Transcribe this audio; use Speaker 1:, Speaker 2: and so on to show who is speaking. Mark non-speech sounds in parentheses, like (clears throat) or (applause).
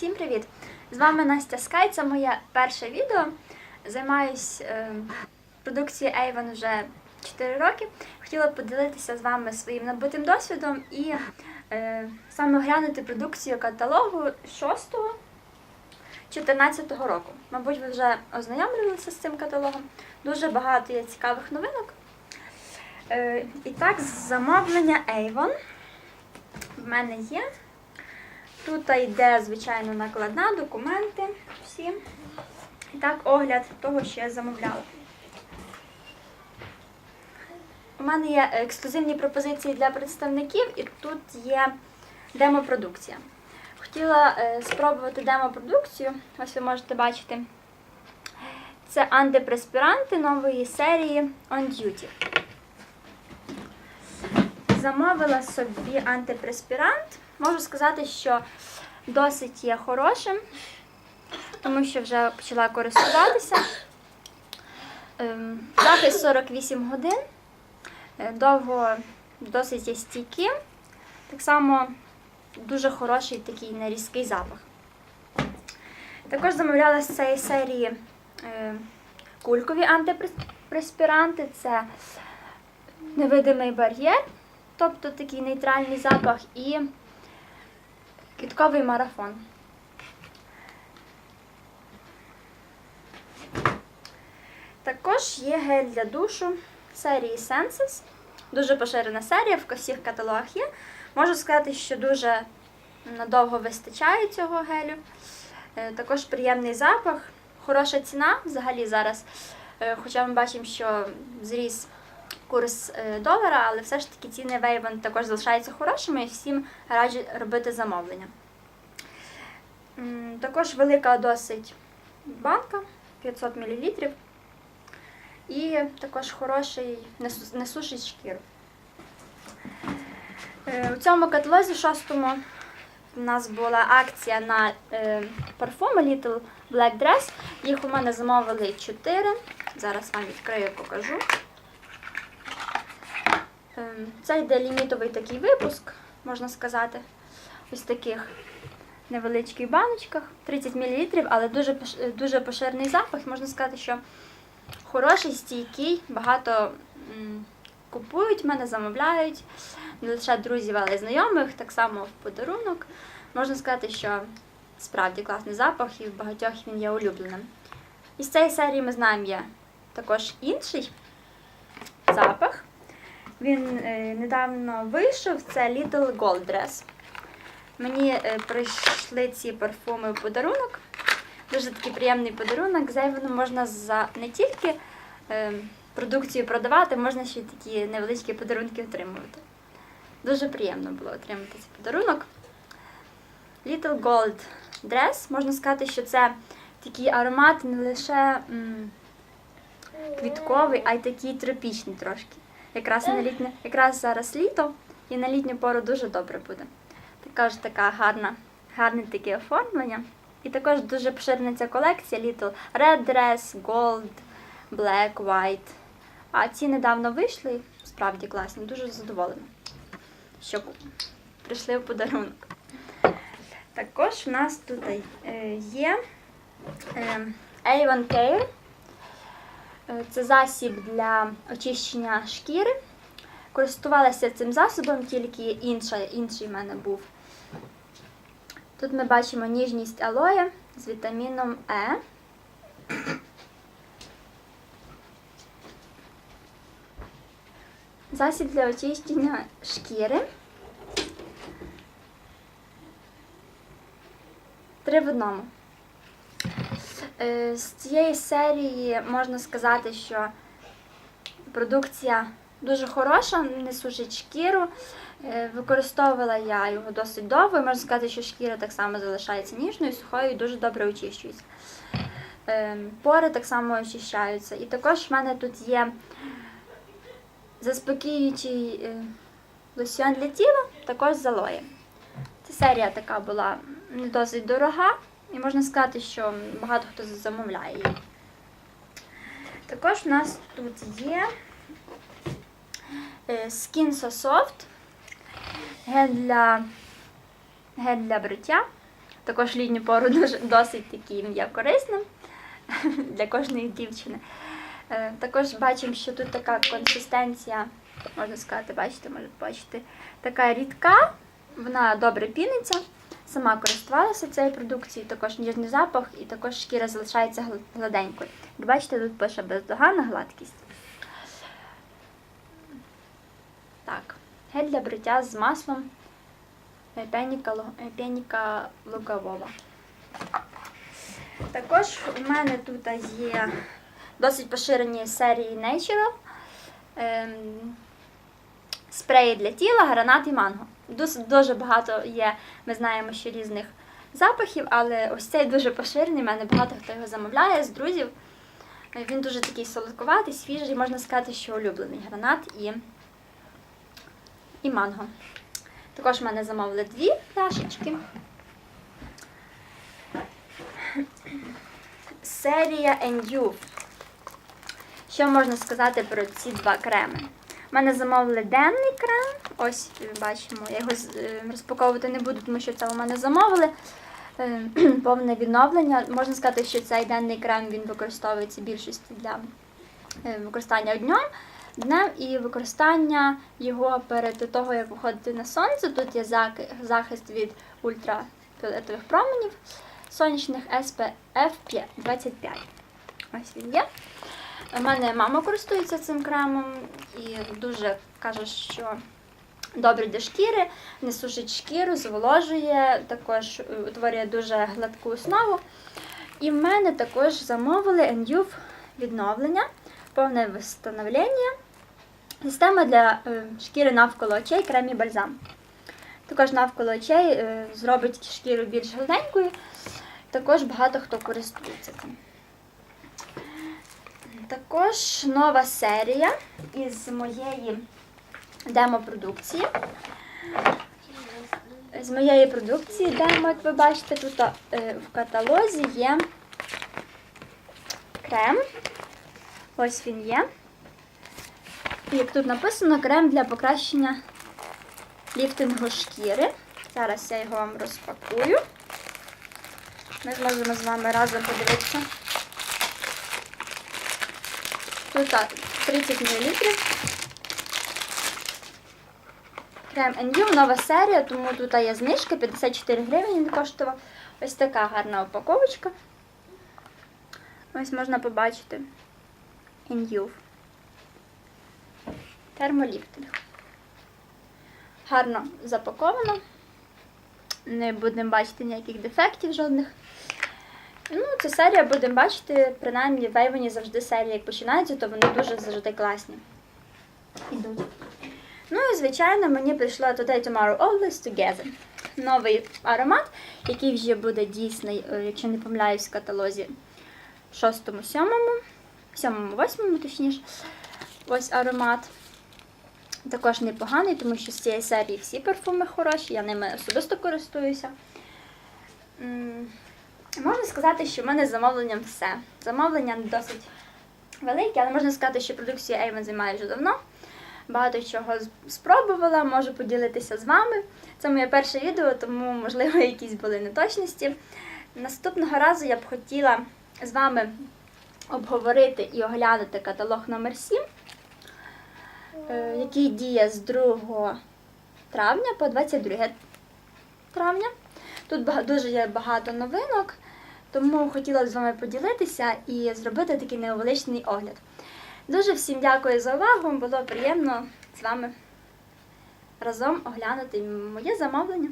Speaker 1: Всім привіт! З вами Настя Скай, це моє перше відео. Займаюсь е, продукцією Avon вже 4 роки. Хотіла поділитися з вами своїм набутим досвідом і е, саме оглянути продукцію каталогу 6-го 2014 року. Мабуть, ви вже ознайомлювалися з цим каталогом. Дуже багато є цікавих новинок. Е, і так, замовлення Avon в мене є. Тут йде, звичайно, накладна, документи всі. І так, огляд того, що я замовляла. У мене є ексклюзивні пропозиції для представників, і тут є демопродукція. Хотіла е, спробувати демопродукцію, ось ви можете бачити. Це антипреспіранти нової серії On Duty. Замовила собі антипреспірант. Можу сказати, що досить є хорошим, тому що вже почала користуватися. Ем, Захист 48 годин. Е, Довго досить є стійким. Так само дуже хороший такий нерізкий запах. Також замовляла з цієї серії е, кулькові антипреспіранти. Це невидимий бар'єр, тобто такий нейтральний запах і квітковий марафон. Також є гель для душу серії Senses. Дуже поширена серія, в всіх каталогах є. Можу сказати, що дуже надовго вистачає цього гелю. Е, Також приємний запах, хороша ціна взагалі зараз. Е, Хоча ми бачимо, що зріс курс е, долара, але все ж таки ціни Avon також залишаються хорошими і всім раджу робити замовлення. Також велика досить банка 500 мл. І також хороший несу- не сушить шкіру. Е, У цьому каталозі шостому у нас була акція на е, парфуми Little Black Dress. Їх у мене замовили 4. Зараз вам відкрию і покажу. Ем, Це йде лімітовий такий випуск, можна сказати. Ось таких невеличких баночках, 30 мл, але дуже, дуже поширений запах. Можна сказати, що хороший, стійкий, багато купують мене, замовляють. Не лише друзів, але й знайомих, так само в подарунок. Можна сказати, що справді класний запах і в багатьох він є улюбленим. Із цієї серії ми знаємо є також інший запах. Він е, недавно вийшов, це Little Gold Dress. Мені е, прийшли ці парфуми в подарунок. Дуже такий приємний подарунок. Зайвано можна за не тільки е, продукцію продавати, можна ще й такі невеличкі подарунки отримувати. Дуже приємно було отримати цей подарунок. Little Gold Dress. Можна сказати, що це такий аромат не лише квітковий, а й такий тропічний трошки. Якраз на літнє, якраз зараз літо і на літню пору дуже добре буде. Також така гарна, гарне таке оформлення. І також дуже поширена ця колекція Little Red Dress, Gold, Black, White. А ці недавно вийшли, справді класні, дуже задоволена, що прийшли в подарунок. Також в нас тут е, є е, Avon Care. Е, Це засіб для очищення шкіри. Користувалася цим засобом, тільки інша, інший в мене був. Тут ми бачимо ніжність алоє з вітаміном Е. Засіб для очищення шкіри. Три в одному. Е, З цієї серії можна сказати, що продукція дуже хороша, не сушить шкіру. Е, Використовувала я його досить довго, і можна сказати, що шкіра так само залишається ніжною, сухою і дуже добре очищується. Е, Пори так само очищаються. І також в мене тут є заспокіюючий лосьон для тіла, також з алоє. Ця серія така була не досить дорога, і можна сказати, що багато хто замовляє її. Також в нас тут є е, Skin So Soft, гель для, гель для бриття. також літню пору (laughs) досить таким є корисним (laughs) для кожної дівчини. Е, Також бачимо, що тут така консистенція, можна сказати, бачите, може бачити, така рідка, вона добре піниться. Сама користувалася цією продукцією, також ніжний запах і також шкіра залишається гл- гладенькою. Як бачите, тут пише бездоганна гладкість. Так, гель для бриття з маслом пеніка, лу- пеніка лугового. Також у мене тут є досить поширені серії Natural. Ем, спреї для тіла, гранат і манго. Дуже багато є, ми знаємо, що різних запахів, але ось цей дуже поширений. У мене багато хто його замовляє з друзів. Е, Він дуже такий солодкуватий, свіжий, можна сказати, що улюблений гранат і, і манго. Також в мене замовили дві пляшечки. Серія Enduf. Що можна сказати про ці два креми? У мене замовили денний крем. Ось бачимо, я його е, розпаковувати не буду, тому що це у мене замовили. Е, (clears throat) Повне відновлення. Можна сказати, що цей денний крем він використовується більшості для е, використання днем, днем і використання його перед того, як виходити на сонце. Тут є захист від ультрафіолетових променів сонячних SPF 25. Ось він є. У мене мама користується цим кремом і дуже каже, що добре для шкіри, не сушить шкіру, зволожує, також утворює дуже гладку основу. І в мене також замовили NUF відновлення, повне встановлення, система для е, шкіри навколо очей, крем і бальзам. Також навколо очей е, зробить шкіру більш гладенькою. Також багато хто користується цим. Також нова серія із моєї демо-продукції. З моєї продукції демо, як ви бачите, тут е, в каталозі є крем. Ось він є. І як тут написано, крем для покращення ліфтингу шкіри. Зараз я його вам розпакую. Ми зможемо з вами разом подивитися. Тут так, 30 мл. Крем NU, нова серія, тому тут є знижка, 54 гривень він коштував. Ось така гарна упаковочка. Ось можна побачити. NU. Термоліфтинг. Гарно запаковано. Не будемо бачити ніяких дефектів жодних. Ну, ця серія будемо бачити, принаймні в Avon завжди серії як починаються, то вони дуже завжди класні. Ідуть. Ну і звичайно, мені прийшло Today Tomorrow Always Together. Новий аромат, який вже буде дійсний, е, якщо не помиляюсь, в каталозі 6-му, 7-му, 7-му, 8-му, точніше. Ось аромат. Також непоганий, тому що з цієї серії всі парфуми хороші, я ними особисто користуюся. Можна сказати, що в мене з замовленням все. Замовлення досить велике, але можна сказати, що продукцію Avon займає вже давно. Багато чого спробувала, можу поділитися з вами. Це моє перше відео, тому, можливо, (laughs) якісь були неточності. Наступного разу я б хотіла з вами обговорити і оглянути каталог номер 7 е, який діє з 2 травня по 22 травня. Тут дуже є багато новинок, тому хотіла б з вами поділитися і зробити такий невеличкий огляд. Дуже всім дякую за увагу. Було приємно з вами разом оглянути моє замовлення.